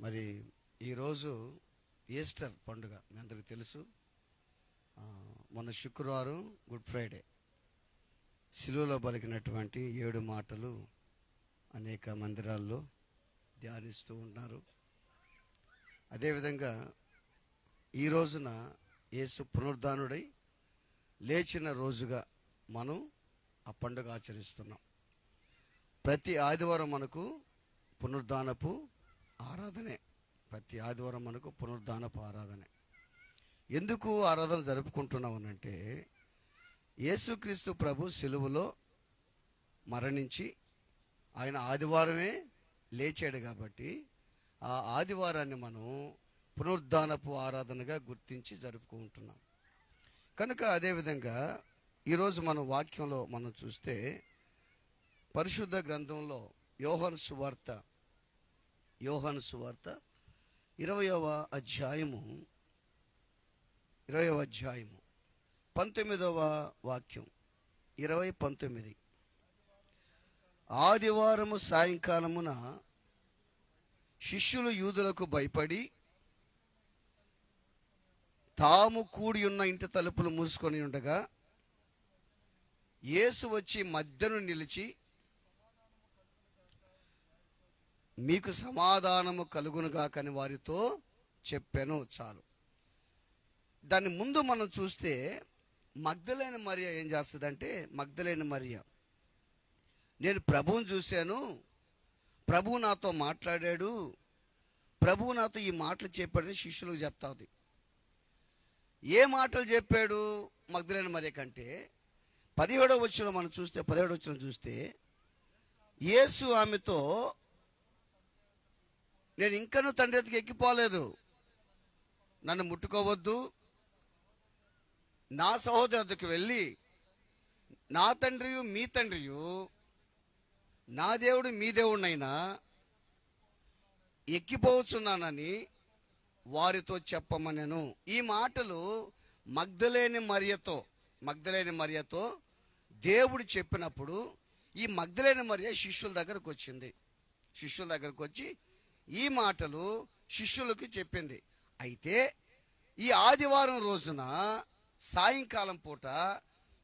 మరి ఈరోజు ఈస్టర్ పండుగ మీ అందరికి తెలుసు. మొన్న శుక్రవారం గుడ్ ఫ్రైడే. శిలువలో పలికినటువంటి ఏడు మాటలు అనేక మందిరాల్లో ధ్యానిస్తూ ఉన్నారు. అదేవిధంగా ఈ రోజున యేసు పునరుద్ధానుడై లేచిన రోజుగా మనం ఆ పండుగ ఆచరిస్తున్నాం. ప్రతి ఆదివారం మనకు పునరుద్ధానపు ఆరాధనే. ప్రతి ఆదివారం మనకు పునరుద్ధానపు ఆరాధనే. ఎందుకు ఆరాధన జరుపుకుంటున్నామనంటే యేసుక్రీస్తు ప్రభు సిలువలో మరణించి ఆయన ఆదివారమే లేచాడు కాబట్టి ఆ ఆదివారాన్ని మనం పునరుద్ధానపు ఆరాధనగా గుర్తించి జరుపుకుంటున్నాం. కనుక అదేవిధంగా ఈరోజు మన వాక్యంలో మనం చూస్తే పరిశుద్ధ గ్రంథంలో యోహన్ సువార్త యోహాను సువార్త ఇరవయవ అధ్యాయము. ఇరవయవ అధ్యాయము. పంతొమ్మిదవ వాక్యం. ఇరవై పంతొమ్మిది. ఆదివారము సాయంకాలమున శిష్యులు యూదులకు భయపడి తాము కూడి ఉన్న ఇంటి తలుపులు మూసుకొని ఉండగా యేసు వచ్చి మధ్యను నిలిచి మీకు సమాధానము కలుగునుగాకని వారితో చెప్పాను చాలు. దాని ముందు మనం చూస్తే మగ్ధలైన మరియ ఏం చేస్తుందంటే మగ్ధలైన మరియ నేను ప్రభువుని చూశాను ప్రభువు నాతో మాట్లాడాడు ప్రభువు నాతో ఈ మాటలు చెప్పాడని శిష్యులకు చెప్తాది ఏ మాటలు చెప్పాడు మగ్ధలైన మరియ కంటే? పదిహేడో వచ్చిన మనం చూస్తే పదిహేడో వచ్చిన చూస్తే యేసు ఆమెతో నేను ఇంకనూ తండ్రి ఎత్తుకు ఎక్కిపోలేదు. నన్ను ముట్టుకోవద్దు. నా సహోదరుడికి వెళ్ళి నా తండ్రియు మీ తండ్రియు నా దేవుడు మీ దేవుడినైనా ఎక్కిపోవచ్చున్నానని వారితో చెప్పమనెను. ఈ మాటలు మగ్ధలేని మరియతో మగ్ధలేని మరియతో దేవుడు చెప్పినప్పుడు ఈ మగ్ధలేని మరియ శిష్యుల దగ్గరకు వచ్చింది శిష్యుల దగ్గరకు వచ్చి ఈ మాటలు శిష్యులకి చెప్పింది. అయితే ఈ ఆదివారం రోజున సాయంకాలం పూట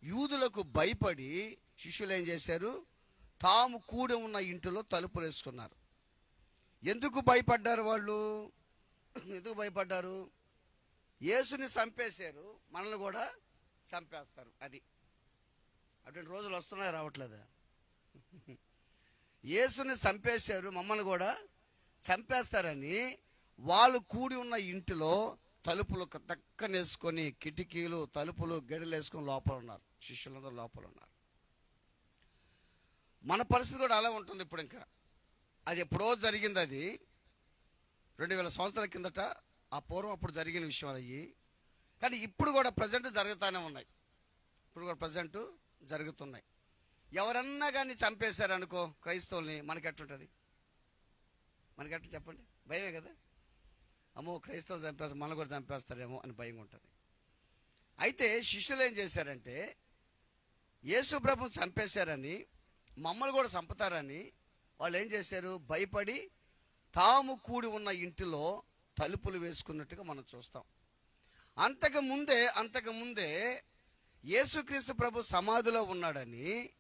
యూదులకు భయపడి శిష్యులు ఏం చేశారు? తాము కూడి ఉన్న ఇంటిలో తలుపులు వేసుకున్నారు. ఎందుకు భయపడ్డారు వాళ్ళు? ఎందుకు భయపడ్డారు? యేసుని చంపేశారు. మనల్ని కూడా చంపేస్తారు. అది. అటువంటి రోజులు వస్తున్నాయి? రావట్లేదా? యేసుని చంపేశారు. మమ్మల్ని కూడా చంపేస్తారని వాళ్ళు కూడి ఉన్న ఇంటిలో తలుపులు దక్కనేసుకొని కిటికీలు తలుపులు గడిలు వేసుకొని లోపల ఉన్నారు. శిష్యులందరూ లోపల ఉన్నారు. మన పరిస్థితి కూడా అలా ఉంటుంది ఇప్పుడు ఇంకా. అది ఎప్పుడో జరిగింది అది. రెండు వేల సంవత్సరాల కిందట ఆ పూర్వం అప్పుడు జరిగిన విషయాలు అయ్యి కానీ ఇప్పుడు కూడా ప్రజెంట్ జరుగుతూనే ఉన్నాయి. ఇప్పుడు కూడా ప్రజెంట్ జరుగుతున్నాయి. ఎవరన్నా కానీ చంపేశారనుకో క్రైస్తవుల్ని మనకి ఎట్టుంటుంది మనకి అట్లా చెప్పండి. భయమే కదా? అమ్మో క్రైస్తవులు చంపేస్తారు మనల్ని కూడా చంపేస్తారేమో అని భయం ఉంటుంది. అయితే శిష్యులు ఏం చేశారంటే యేసు ప్రభు చంపేశారని మమ్మల్ని కూడా చంపుతారని వాళ్ళు ఏం చేశారు? భయపడి తాము కూడి ఉన్న ఇంటిలో తలుపులు వేసుకున్నట్టుగా మనం చూస్తాం. అంతకు ముందే అంతకు ముందే యేసుక్రీస్తు ప్రభు సమాధిలో ఉన్నాడని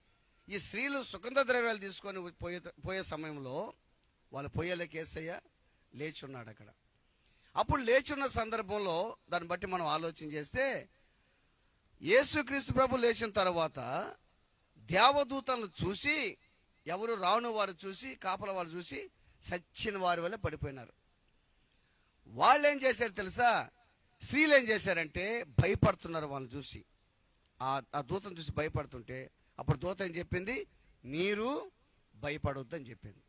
ఈ స్త్రీలు సుగంధ ద్రవ్యాలు తీసుకొని పోయే పోయే సమయంలో వాళ్ళు పోయేలకి ఏసయ్య లేచున్నాడు అక్కడ. అప్పుడు లేచున్న సందర్భంలో దాన్ని బట్టి మనం ఆలోచన చేస్తే యేసుక్రీస్తు ప్రభు లేచిన తర్వాత దేవదూతలను చూసి ఎవరు రాను వారు చూసి కాపల వారు చూసి సచ్చిన వారి వల్ల పడిపోయినారు. వాళ్ళు ఏం చేశారు తెలుసా? స్త్రీలు ఏం చేశారంటే భయపడుతున్నారు వాళ్ళని చూసి. ఆ ఆ దూతను చూసి భయపడుతుంటే అప్పుడు దూత ఏం చెప్పింది? మీరు భయపడొద్దు అని చెప్పింది.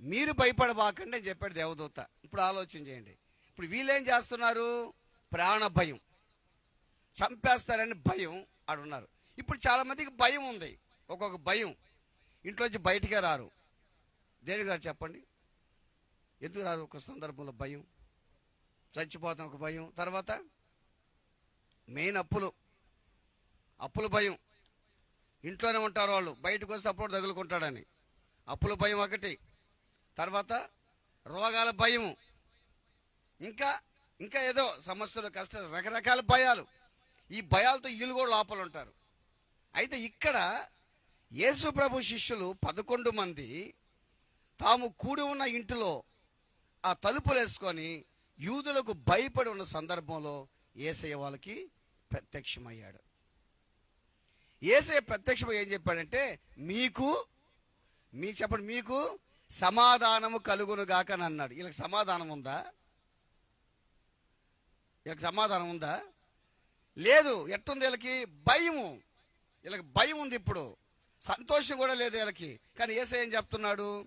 మీరు భయపడబాకండి అని చెప్పాడు దేవదూత. ఇప్పుడు ఆలోచన చేయండి. ఇప్పుడు వీళ్ళేం చేస్తున్నారు? ప్రాణ భయం. చంపేస్తారని భయం ఆడున్నారు. ఇప్పుడు చాలా మందికి భయం ఉంది. ఒక్కొక్క భయం. ఇంట్లోంచి బయటికే రారు. దేనికి గారు చెప్పండి? ఎందుకు రారు? ఒక సందర్భంలో భయం. చచ్చిపోతాం ఒక భయం. తర్వాత మెయిన్ అప్పులు. అప్పుల భయం. ఇంట్లోనే ఉంటారు వాళ్ళు. బయటకు వస్తే అప్పుడు తగులుకుంటాడని. అప్పుల భయం ఒకటి. తర్వాత రోగాల భయం ఇంకా ఇంకా ఏదో సమస్యలు కష్టాలు రకరకాల భయాలు. ఈ భయాలతో వీళ్ళు కూడా లోపల ఉంటారు. అయితే ఇక్కడ యేసు ప్రభు శిష్యులు పదకొండు మంది తాము కూడి ఉన్న ఇంటిలో ఆ తలుపులు వేసుకొని యూదులకు భయపడి ఉన్న సందర్భంలో ఏసయ్య వాళ్ళకి ప్రత్యక్షమయ్యాడు. ఏసయ్య ప్రత్యక్షమై ఏం చెప్పాడంటే మీకు మీ చెప్పండి మీకు సమాధానము కలుగును గాక అని అన్నాడు. వీళ్ళకి సమాధానం ఉందా? వీళ్ళకి సమాధానం ఉందా? లేదు. ఎట్టుంది వీళ్ళకి? భయము. వీళ్ళకి భయం ఉంది ఇప్పుడు. సంతోషం కూడా లేదు వీళ్ళకి. కానీ ఏసై ఏం చెప్తున్నాడు?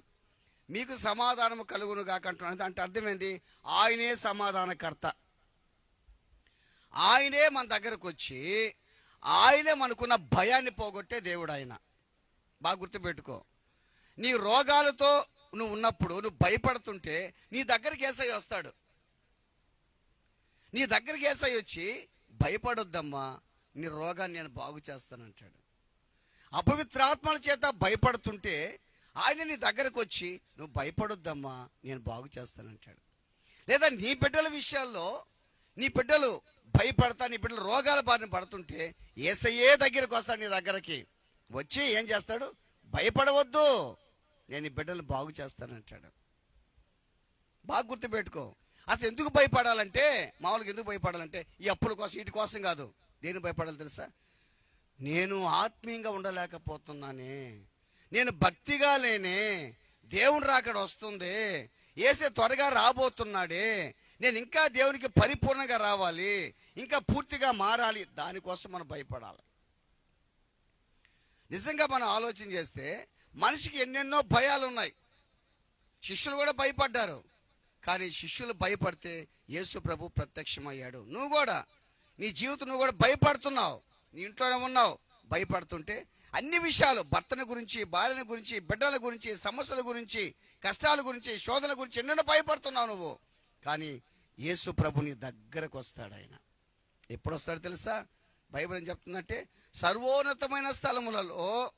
మీకు సమాధానము కలుగును గాక అంటున్నాడు. అంటే అర్థమైంది? ఆయనే సమాధానకర్త. ఆయనే మన దగ్గరకు వచ్చి ఆయనే మనకున్న భయాన్ని పోగొట్టే దేవుడు ఆయన. బాగా గుర్తుపెట్టుకో. నీ రోగాలతో నువ్వు ఉన్నప్పుడు నువ్వు భయపడుతుంటే నీ దగ్గరికి ఏసై వస్తాడు. నీ దగ్గరికి ఏసై వచ్చి భయపడొద్దమ్మా నీ రోగాన్ని నేను బాగు చేస్తానంటాడు. అపవిత్రాత్మల చేత భయపడుతుంటే ఆయన నీ దగ్గరకు వచ్చి నువ్వు భయపడొద్దమ్మా నేను బాగు చేస్తానంటాడు. లేదా నీ బిడ్డల విషయాల్లో నీ బిడ్డలు భయపడతా నీ బిడ్డలు రోగాల బారిన పడుతుంటే ఏసయ్యే దగ్గరికి వస్తాడు నీ దగ్గరకి. వచ్చి ఏం చేస్తాడు? భయపడవద్దు నేను ఈ బిడ్డలు బాగు చేస్తానంటాడు. బాగా గుర్తుపెట్టుకో. అసలు ఎందుకు భయపడాలంటే మామూలుగా ఎందుకు భయపడాలంటే ఈ అప్పుల కోసం వీటి కోసం కాదు. దేని భయపడాలి తెలుసా? నేను ఆత్మీయంగా ఉండలేకపోతున్నానే. నేను భక్తిగా లేనే. దేవుడు రాకడ వస్తుంది. ఏసే త్వరగా రాబోతున్నాడే. నేను ఇంకా దేవునికి పరిపూర్ణంగా రావాలి. ఇంకా పూర్తిగా మారాలి. దానికోసం మనం భయపడాలి. నిజంగా మనం ఆలోచన చేస్తే మనిషికి ఎన్నెన్నో భయాలు ఉన్నాయి శిష్యులు కూడా భయపడ్డారు. కానీ శిష్యులు భయపడితే యేసు ప్రభు ప్రత్యక్షమయ్యాడు. నువ్వు కూడా నీ జీవితం నువ్వు కూడా భయపడుతున్నావు. నీ ఇంట్లోనే ఉన్నావు. భయపడుతుంటే అన్ని విషయాలు భర్తన గురించి భార్యను గురించి బిడ్డల గురించి సమస్యల గురించి కష్టాల గురించి శోధన గురించి ఎన్నెన్నో భయపడుతున్నావు నువ్వు. కానీ యేసు ప్రభుని దగ్గరకు వస్తాడు ఆయన. ఎప్పుడు వస్తాడు తెలుసా? బైబిల్ ఏం చెప్తుందంటే సర్వోన్నతమైన స్థలములలో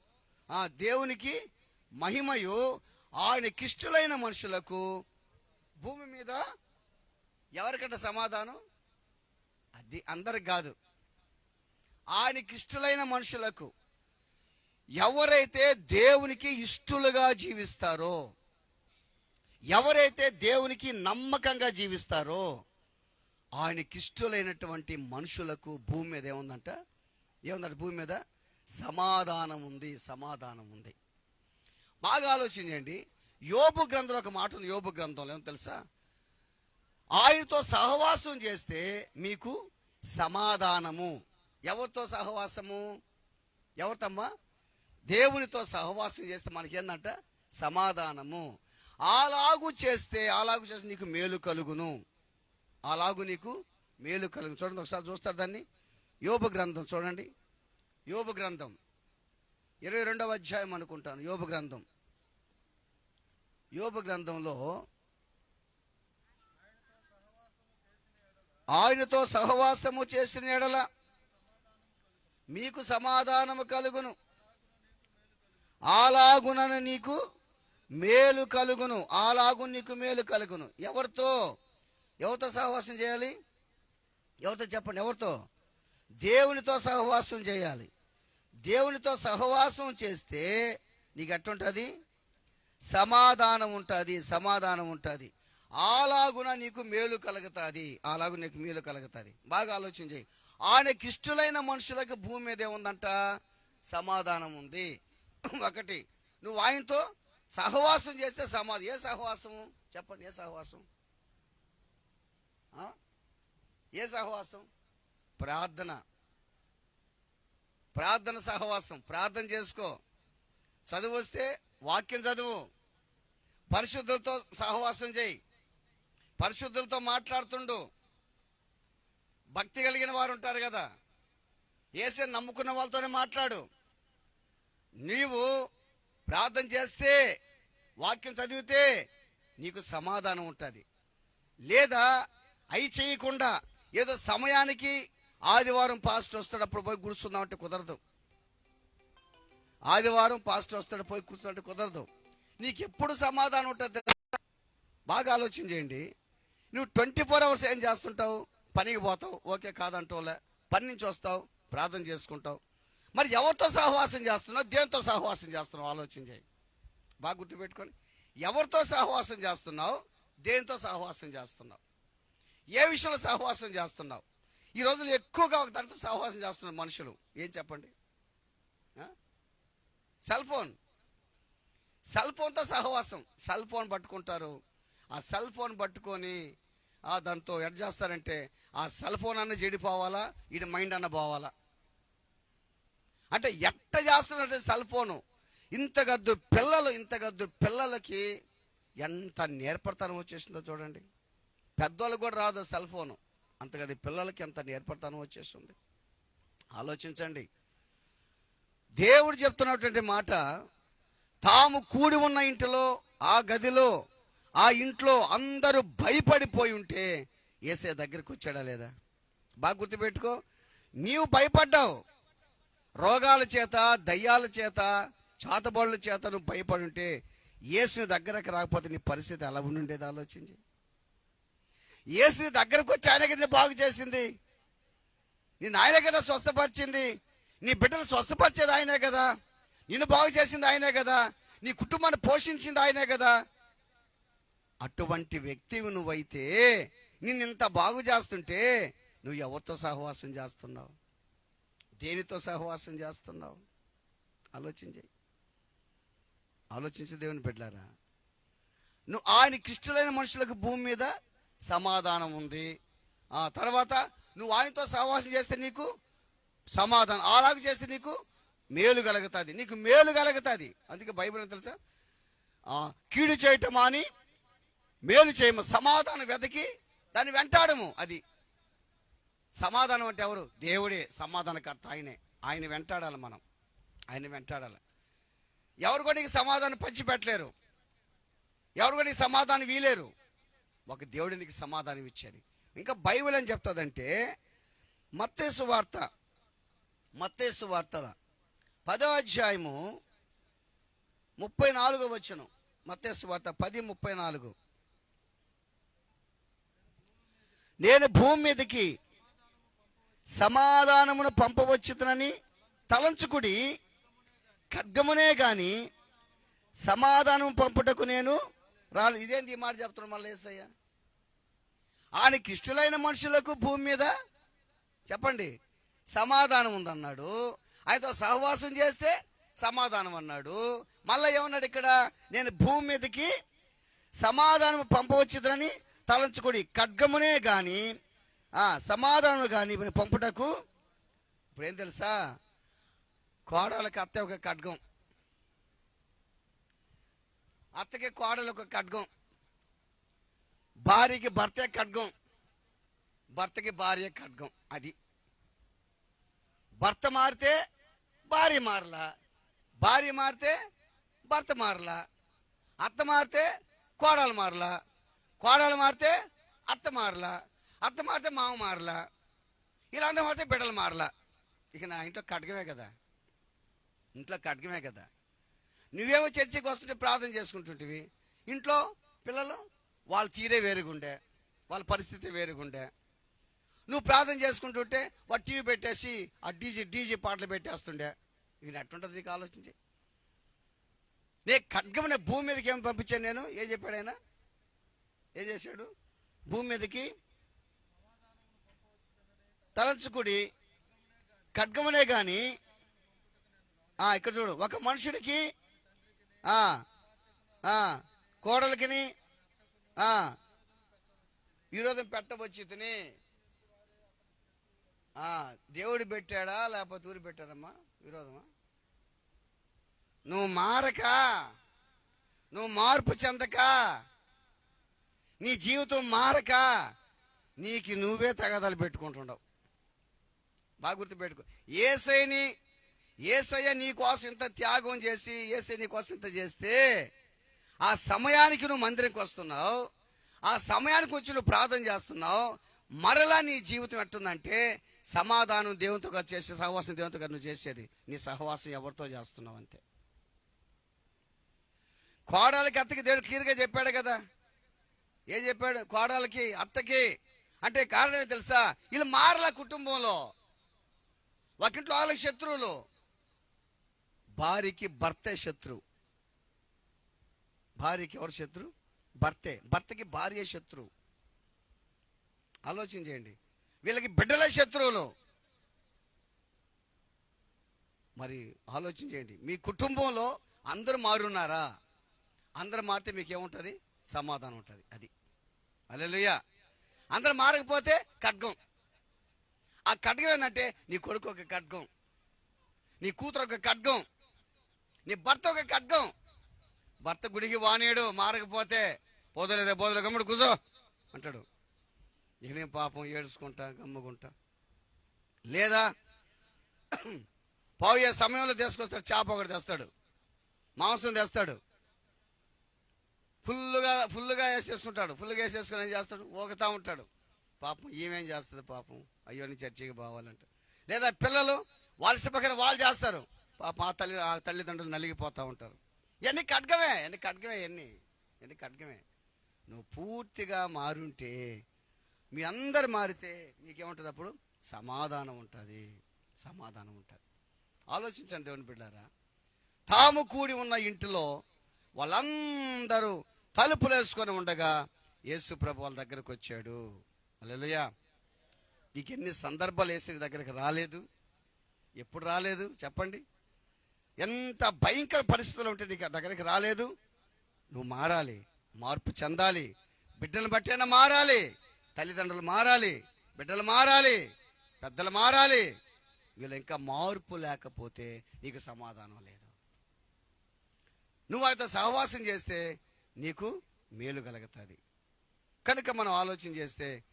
ఆ దేవునికి మహిమయు ఆయన కిష్టులైన మనుషులకు భూమి మీద ఎవరికంట సమాధానం? అది అందరికి కాదు. ఆయన ఇష్టలైన మనుషులకు ఎవరైతే దేవునికి ఇష్టలుగా జీవిస్తారో ఎవరైతే దేవునికి నమ్మకంగా జీవిస్తారో ఆయన కిష్టులైనటువంటి మనుషులకు భూమి మీద ఏముందంట? ఏముందంట భూమి మీద? సమాధానం ఉంది సమాధానం ఉంది బాగా ఆలోచించండి. యోబు గ్రంథంలో ఒక మాట ఉంది యోబు గ్రంథంలో ఏమో తెలుసా? ఆయనతో సహవాసం చేస్తే మీకు సమాధానము. ఎవరితో సహవాసము? ఎవరితమ్మా? దేవునితో సహవాసం చేస్తే మనకి ఏంటంట సమాధానము. అలాగు చేస్తే అలాగు చేస్తే నీకు మేలు కలుగును. అలాగు నీకు మేలు కలుగు చూడండి ఒకసారి చూస్తారు దాన్ని. యోపు గ్రంథం చూడండి. యోబు గ్రంథం. ఇరవై రెండవ అధ్యాయం అనుకుంటాను. యోబు గ్రంథం. యోబు గ్రంథంలో ఆయనతో సహవాసము చేసిన ఎడల మీకు సమాధానము కలుగును. అలాగునను నీకు మేలు కలుగును. అలాగు నీకు మేలు కలుగును. ఎవరితో? ఎవరితో సహవాసం చేయాలి? ఎవరితో చెప్పండి? ఎవరితో? దేవునితో సహవాసం చేయాలి. దేవునితో సహవాసం చేస్తే నీకు ఎట్టుంటుంది సమాధానం ఉంటుంది సమాధానం ఉంటుంది. అలాగున నీకు మేలు కలుగుతుంది అలాగు నీకు మేలు కలుగుతుంది. బాగా ఆలోచన చేయి. ఆయనకి ఇష్టలైన మనుషులకు భూమి మీద ఏముందంట సమాధానం ఉంది. ఒకటి నువ్వు ఆయనతో సహవాసం చేస్తే సమాధి ఏ సహవాసము? చెప్పండి ఏ సహవాసం? ఆ? ఏ సహవాసం? ప్రార్థన. ప్రార్థన సహవాసం. ప్రార్థన చేసుకో. చదువు వస్తే వాక్యం చదువు. పరిశుద్ధులతో సహవాసం చేయి. పరిశుద్ధులతో మాట్లాడుతుండు. భక్తి కలిగిన వారు ఉంటారు కదా. ఏసే నమ్ముకున్న వాళ్ళతోనే మాట్లాడు. నీవు ప్రార్థన చేస్తే వాక్యం చదివితే నీకు సమాధానం ఉంటుంది. లేదా అయి చేయకుండా ఏదో సమయానికి ఆదివారం పాస్టర్ వస్తాడు అప్పుడు పోయి కూర్చుందామంటే కుదరదు. ఆదివారం పాస్టర్ వస్తాడు పోయి కూర్చున్నట్టు కుదరదు. నీకు ఎప్పుడు సమాధానం ఉంటుంది బాగా ఆలోచన చేయండి. నువ్వు ట్వంటీ ఫోర్ అవర్స్ ఏం చేస్తుంటావు? పనికి పోతావు. ఓకే కాదంటావులే పని నుంచి వస్తావు ప్రార్థన చేసుకుంటావు. మరి ఎవరితో సహవాసం చేస్తున్నావు? దేంతో సహవాసం చేస్తున్నావు? ఆలోచన చేయి. బాగా గుర్తుపెట్టుకొని ఎవరితో సహవాసం చేస్తున్నావు? దేంతో సహవాసం చేస్తున్నావు? ఏ విషయంలో సహవాసం చేస్తున్నావు? ఈ రోజులు ఎక్కువగా ఒక దాంట్లో సహవాసం చేస్తున్నారు మనుషులు. ఏం చెప్పండి? Cell phone. సెల్ ఫోన్తో సహవాసం. సెల్ ఫోన్ పట్టుకుంటారు. ఆ సెల్ ఫోన్ పట్టుకొని ఆ దాంతో ఎడ్ చేస్తారంటే ఆ సెల్ ఫోన్ అన్న చెడిపోవాలా? ఇటు మైండ్ అన్న పోవాలా? అంటే ఎట్ట చేస్తున్నట్టు సెల్ ఫోను? ఇంతగద్దు పిల్లలు ఇంతగద్దు పిల్లలకి ఎంత నేర్పడతనం వచ్చేసిందో చూడండి. పెద్దోళ్ళకి కూడా రాదు సెల్ ఫోను. అంతగది పిల్లలకి ఎంత నేర్పడతాను వచ్చేస్తుంది. ఆలోచించండి. దేవుడు చెప్తున్నటువంటి మాట తాము కూడి ఉన్న ఇంటిలో ఆ గదిలో ఆ ఇంట్లో అందరూ భయపడిపోయి ఉంటే ఏసే దగ్గరికి వచ్చాడా లేదా? బాగా గుర్తుపెట్టుకో. నీవు భయపడ్డావు. రోగాల చేత దయ్యాల చేత చాతబడుల చేత నువ్వు భయపడి ఉంటే ఏసుని దగ్గరకు రాకపోతే నీ పరిస్థితి ఎలా ఉండి ఉండేది ఆలోచించి. యేసుని దగ్గరకు వచ్చి ఆయన కదా బాగు చేసింది. నేను ఆయనే కదా స్వస్థపరిచింది. నీ బిడ్డలు స్వస్థపరిచేది ఆయనే కదా. నిన్ను బాగు చేసింది ఆయనే కదా. నీ కుటుంబాన్ని పోషించింది ఆయనే కదా. అటువంటి వ్యక్తివి నువ్వైతే నిన్ను ఇంత బాగు చేస్తుంటే నువ్వు ఎవరితో సహవాసం చేస్తున్నావు? దేనితో సహవాసం చేస్తున్నావు? ఆలోచించి ఆలోచించే దేవుని బిడ్డారా నువ్వు ఆయన క్రిస్టులైన మనుషులకు భూమి మీద సమాధానం ఉంది. ఆ తర్వాత నువ్వు ఆయనతో సహవాసం చేస్తే నీకు సమాధానం అలాగ చేస్తే నీకు మేలు కలుగుతుంది. నీకు మేలు కలుగుతుంది. అందుకే బైబిల్ తెలుసా? ఆ, కీడు చేయటం అని మేలు చేయము. సమాధానం వెతకి దాన్ని వెంటాడము అది. సమాధానం అంటే ఎవరు? దేవుడే. సమాధానకర్త ఆయనే. ఆయన వెంటాడాలి మనం. ఆయన వెంటాడాలి. ఎవరు కూడా నీకు సమాధానం పంచిపెట్టలేరు. ఎవరు కూడా నీకు సమాధానం వీలేరు. ఒక దేవుడు నీకు సమాధానం ఇచ్చేది. ఇంకా బైబిల్ అని చెప్తుందంటే మత్తేసు వార్త మత్తేసు వార్తల పదో అధ్యాయము ముప్పై నాలుగో వచ్చును మత్తేసు వార్త పది ముప్పై నాలుగు. నేను భూమి మీదకి సమాధానమును పంపవచ్చునని తలంచుకుడి ఖడ్గమునే గాని సమాధానం పంపుటకు నేను రాళ్ళు ఇదేంటి ఈ మాట చెప్తున్నాడు మళ్ళీ ఏసయ్య? ఆయనకి కిష్టులైన మనుషులకు భూమి మీద చెప్పండి సమాధానం ఉందన్నాడు. ఆయనతో సహవాసం చేస్తే సమాధానం అన్నాడు. మళ్ళీ ఏమన్నాడు ఇక్కడ? నేను భూమి మీదకి సమాధానం పంపవచ్చుదని తలంచుకోడి ఖడ్గమునే కానీ ఆ సమాధానం కానీ పంపుటకు ఇప్పుడు ఏం తెలుసా? కోడలకి అత్త ఒక ఖడ్గం. అత్తకి కోడలు ఒక ఖడ్గం. భార్యకి భర్త ఖడ్గం. భర్తకి భార్య ఖడ్గం. అది. భర్త మారితే భార్య మారలా. భార్య మారితే భర్త మారలా. అత్త మారితే కోడలు మారలా. కోడలు మారితే అత్త మారలా. అత్త మారితే మామ మారలా. ఇలా అందరూ మారితే బిడ్డలు మారలా. ఇక నా ఇంట్లో ఖడ్గమే కదా. ఇంట్లో ఖడ్గమే కదా. నువ్వేమో చర్చికి వస్తుంటే ప్రార్థన చేసుకుంటుంటివి. ఇంట్లో పిల్లలు వాళ్ళ తీరే వేరుగుండే వాళ్ళ పరిస్థితి వేరుగుండే. నువ్వు ప్రార్థన చేసుకుంటుంటే వాడు టీవీ పెట్టేసి ఆ డీజీ డీజీ పాటలు పెట్టేస్తుండే. ఇది ఎట్టుంటుంది నీకు ఆలోచించి? నే ఖడ్గమనే భూమి మీదకి ఏం పంపించాను నేను? ఏం చెప్పాడు ఆయన? ఏం చేశాడు? భూమి మీదకి తలంచుకుడి ఖడ్గమనే కానీ ఇక్కడ చూడు ఒక మనుషుడికి కోడలికిని విరోధం పెట్టవచ్చి తిని దేవుడు పెట్టాడా లేకపోతే ఊరు పెట్టారమ్మా విరోధమా? నువ్వు మారక నువ్వు మార్పు చెందక నీ జీవితం మారక నీకు నువ్వే తగాదాలు పెట్టుకుంటుండవు. బాగా గుర్తుపెట్టుకో. ఏసైని ఏసయ్య నీ కోసం ఇంత త్యాగం చేసి ఏసయ్య నీ కోసం ఇంత చేస్తే ఆ సమయానికి నువ్వు మందిరంకి వస్తున్నావు ఆ సమయానికి వచ్చి నువ్వు ప్రార్థన చేస్తున్నావు మరలా నీ జీవితం ఎట్టుందంటే సమాధానం దేవునితో చేసే సహవాసం దేవునితో గారు నువ్వు చేసేది నీ సహవాసం ఎవరితో చేస్తున్నావు అంతే. కోడలకి అత్తకి దేవుడు క్లియర్గా చెప్పాడు కదా. ఏం చెప్పాడు? కోడలకి అత్తకి అంటే కారణమే తెలుసా? వీళ్ళు మారల కుటుంబంలో ఒకటి వాళ్ళకి శత్రువులు భార్యకి భర్తే శత్రువు భార్యకి ఎవరు శత్రు? భర్తే. భర్తకి భార్య శత్రువు ఆలోచన చేయండి. వీళ్ళకి బిడ్డలే శత్రువులు. మరి ఆలోచన చేయండి. మీ కుటుంబంలో అందరూ మారున్నారా? అందరూ మారితే మీకు ఏముంటుంది సమాధానం ఉంటుంది. అది. అల్లెలుయ్య. అందరూ మారకపోతే ఖడ్గం. ఆ ఖడ్గం ఏంటంటే నీ కొడుకు ఒక ఖడ్గం. నీ కూతురు ఒక ఖడ్గం. నీ భర్త ఒక ఖడ్గం. భర్త గుడికి వానేడు మారకపోతే పోదలే పోదలే గమ్ముడు కూర్చో అంటాడు. నేనే పాపం ఏడుచుకుంటా గమ్ముకుంటా. లేదా పోయే సమయంలో తీసుకొస్తాడు చేప ఒకటి తెస్తాడు మాంసం తెస్తాడు. ఫుల్లుగా ఫుల్లుగా వేసేసుకుంటాడు. ఫుల్గా వేసేసుకుని ఏం చేస్తాడు? ఊగుతా ఉంటాడు. పాపం ఏమేం చేస్తుంది పాపం. అయ్యో నీ చర్చికి పోవాలంటే. లేదా పిల్లలు వాళ్ళ ప్రకారం వాళ్ళు చేస్తారు. మా తల్లి ఆ తల్లిదండ్రులు నలిగిపోతూ ఉంటారు. ఇవన్నీ ఖడ్గమే ఎన్ని ఖడ్గమే ఇవన్నీ ఇవన్నీ ఖడ్గమే. నువ్వు పూర్తిగా మారుంటే మీ అందరు మారితే నీకేముంటుంది అప్పుడు? సమాధానం ఉంటుంది సమాధానం ఉంటుంది. ఆలోచించండి దేవుని బిడ్డారా. తాము కూడి ఉన్న ఇంటిలో వాళ్ళందరూ తలుపులు వేసుకొని ఉండగా యేసు ప్రభు వాళ్ళ దగ్గరకు వచ్చాడు. అల్లెలుయా నీకు ఎన్ని సందర్భాలు వేసిన దగ్గరకు రాలేదు? ఎప్పుడు రాలేదు? చెప్పండి. ఎంత భయంకర పరిస్థితులు ఉంటే నీకు దగ్గరికి రాలేదు? నువ్వు మారాలి మార్పు చెందాలి. బిడ్డలు బట్టైనా మారాలి తల్లిదండ్రులు మారాలి బిడ్డలు మారాలి పెద్దలు మారాలి. వీళ్ళు ఇంకా మార్పు లేకపోతే నీకు సమాధానం లేదు. నువ్వు ఆయనతో సహవాసం చేస్తే నీకు మేలు కలుగుతుంది. కనుక మనం ఆలోచన చేస్తే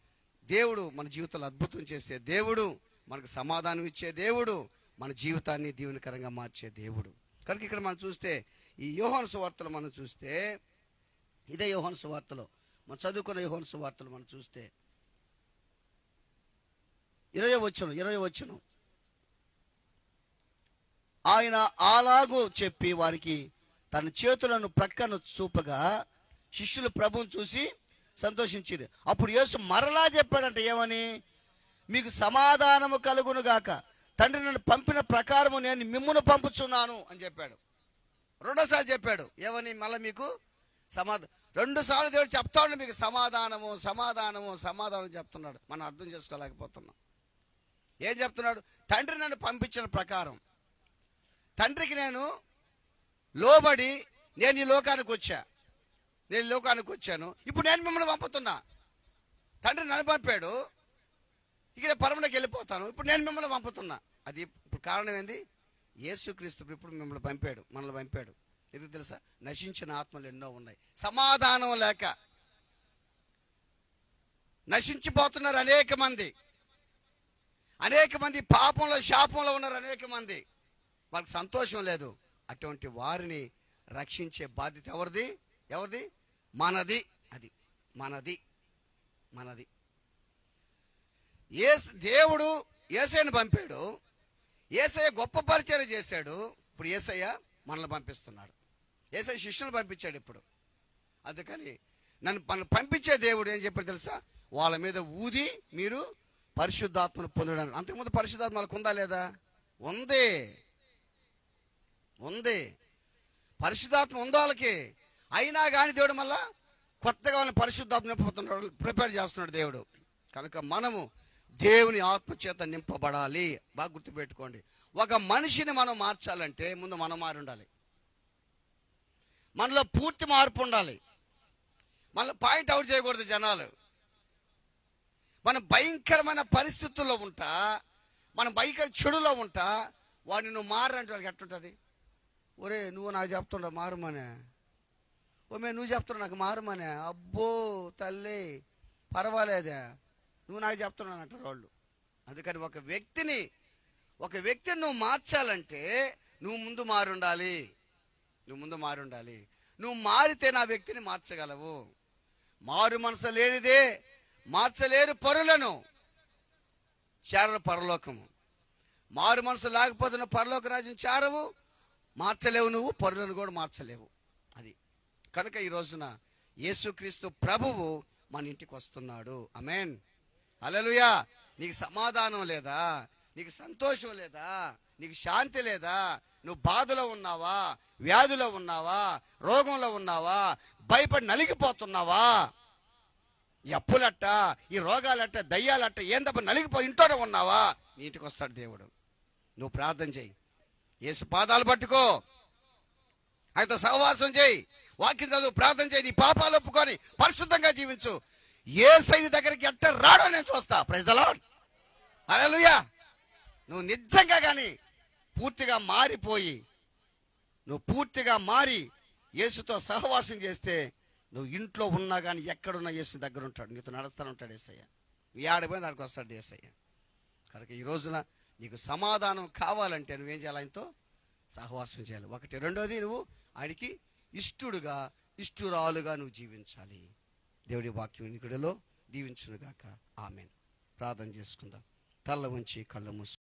దేవుడు మన జీవితంలో అద్భుతం చేసే దేవుడు మనకు సమాధానం ఇచ్చే దేవుడు మన జీవితాన్ని దీవెనకరంగా మార్చే దేవుడు. కనుక ఇక్కడ మనం చూస్తే ఈ యోహన్ సువార్తలు మనం చూస్తే ఇదే యోహన్ సువార్తలో మనం చదువుకున్న యోహన్ సువార్తలు మనం చూస్తే ఇరవై వచ్చును ఇరవై వచ్చును ఆయన అలాగూ చెప్పి వారికి తన చేతులను ప్రక్కన చూపగా శిష్యులు ప్రభుని చూసి సంతోషించింది అప్పుడు యేసు మరలా చెప్పాడంట ఏమని? మీకు సమాధానము కలుగును గాక. తండ్రి నన్ను పంపిన ప్రకారము నేను మిమ్మును పంపుచున్నాను అని చెప్పాడు. రెండోసారి చెప్పాడు ఏమని మళ్ళీ మీకు సమాధానం రెండు సార్లు దేవుడు చెప్తా ఉండే మీకు సమాధానము సమాధానము సమాధానం చెప్తున్నాడు. మనం అర్థం చేసుకోలేకపోతున్నాం. ఏం చెప్తున్నాడు? తండ్రి నన్ను పంపించిన ప్రకారం తండ్రికి నేను లోబడి నేను ఈ లోకానికి వచ్చా. నేను లోకానికి వచ్చాను. ఇప్పుడు నేను మిమ్మల్ని పంపుతున్నా. తండ్రి నన్ను పంపాడు. ఇక పరమలోకి వెళ్ళిపోతాను. ఇప్పుడు నేను మిమ్మల్ని పంపుతున్నా. అది ఇప్పుడు కారణం ఏంది? యేసుక్రీస్తు ఇప్పుడు మిమ్మల్ని పంపాడు మనల్ని పంపాడు. ఇది తెలుసా? నశించిన ఆత్మలు ఎన్నో ఉన్నాయి. సమాధానం లేక. నశించిపోతున్నారు అనేక మంది. అనేక మంది పాపంలో శాపంలో ఉన్నారు అనేక మంది. వాళ్ళకి సంతోషం లేదు. అటువంటి వారిని రక్షించే బాధ్యత ఎవరిది? ఎవరిది? మనది. అది మనది. మనది. ఏ దేవుడు ఏసైని పంపాడు. ఏసయ్య గొప్ప పరిచయం చేశాడు. ఇప్పుడు ఏసయ్య మనల్ని పంపిస్తున్నాడు. ఏసయ్య శిష్యులు పంపించాడు ఇప్పుడు. అందుకని నన్ను మన పంపించే దేవుడు ఏం చెప్పాడు తెలుసా? వాళ్ళ మీద ఊది మీరు పరిశుద్ధాత్మను పొందడానికి. అంతకుముందు పరిశుద్ధాత్మ వాళ్ళకు ఉందా లేదా? ఉంది. ఉంది. పరిశుద్ధాత్మ ఉందో వాళ్ళకి? అయినా కానీ దేవుడు మళ్ళా కొత్తగా వాళ్ళని పరిశుద్ధాత్మ పోతున్నాడు ప్రిపేర్ చేస్తున్నాడు దేవుడు. కనుక మనము దేవుని ఆత్మచేత నింపబడాలి. బాగా గుర్తుపెట్టుకోండి. ఒక మనిషిని మనం మార్చాలంటే ముందు మనం మారి ఉండాలి. మనలో పూర్తి మార్పు ఉండాలి. మనలో పాయింట్ అవుట్ చేయకూడదు జనాలు. మన భయంకరమైన పరిస్థితుల్లో ఉంటా మన భయంకర చెడులో ఉంటా వాడిని నువ్వు మారంటే వాడికి ఎట్టుంటుంది ఒరే నువ్వు నాకు చెప్తుండవు మారమనే. ఓ మేము నువ్వు చెప్తున్నావు నాకు మారమనే. అబ్బో తల్లి పర్వాలేదే. నువ్వు నాకు చెప్తున్నాను అంటారు వాళ్ళు. అందుకని ఒక వ్యక్తిని ఒక వ్యక్తిని నువ్వు మార్చాలంటే నువ్వు ముందు మారుండాలి. నువ్వు ముందు మారుండాలి. నువ్వు మారితే నా వ్యక్తిని మార్చగలవు. మారు మనసు లేనిదే మార్చలేరు పరులను. చేరరు పరలోకము మారు మనసు లేకపోతున్న పరలోక రాజ్యం చేరవు మార్చలేవు నువ్వు పరులను కూడా మార్చలేవు. అది. కనుక ఈ రోజున యేసుక్రీస్తు ప్రభువు మన ఇంటికి వస్తున్నాడు. అమెన్ అలలుయా నీకు సమాధానం లేదా? నీకు సంతోషం లేదా? నీకు శాంతి లేదా? నువ్వు బాధలో ఉన్నావా? వ్యాధిలో ఉన్నావా? రోగంలో ఉన్నావా? భయపడి నలిగిపోతున్నావా? ఈ అప్పులట్ట ఈ రోగాలట్ట దయ్యాలట్ట ఏం తప్ప నలిగిపో ఇంట్లోనే ఉన్నావా? నీటికి వస్తాడు దేవుడు. నువ్వు ప్రార్థన చేయి. ఏసు పాదాలు పట్టుకో. ఆయనతో సహవాసం చేయి. వాక్యం చదువు ప్రార్థన చేయి. నీ పాపాలు ఒప్పుకొని పరిశుద్ధంగా జీవించు. ఏ సైని దగ్గరికి ఎట్ట రాడో నేను చూస్తా. ప్రజలో అలలుయా నువ్వు నిజంగా కానీ పూర్తిగా మారిపోయి నువ్వు పూర్తిగా మారి యేసుతో సహవాసం చేస్తే నువ్వు ఇంట్లో ఉన్నా కానీ ఎక్కడున్నా యేసు దగ్గర ఉంటాడు. నీతో నడుస్తూనే ఉంటాడు ఏసయ్య. నీ ఆడిపోయి దానికి వస్తాడు ఏసయ్య. కనుక ఈ రోజున నీకు సమాధానం కావాలంటే నువ్వేం చేయాలి ఆయనతో? సహవాసం చేయాలి. ఒకటి. రెండోది నువ్వు ఆయనకి ఇష్టుడుగా ఇష్టురాలుగా నువ్వు జీవించాలి. దేవుడి వాక్యం నికుడిలో దీవించునుగాక. ఆమెన్. ప్రార్థన చేసుకుందాం. తల్ల ఉంచి కళ్ళు మూసు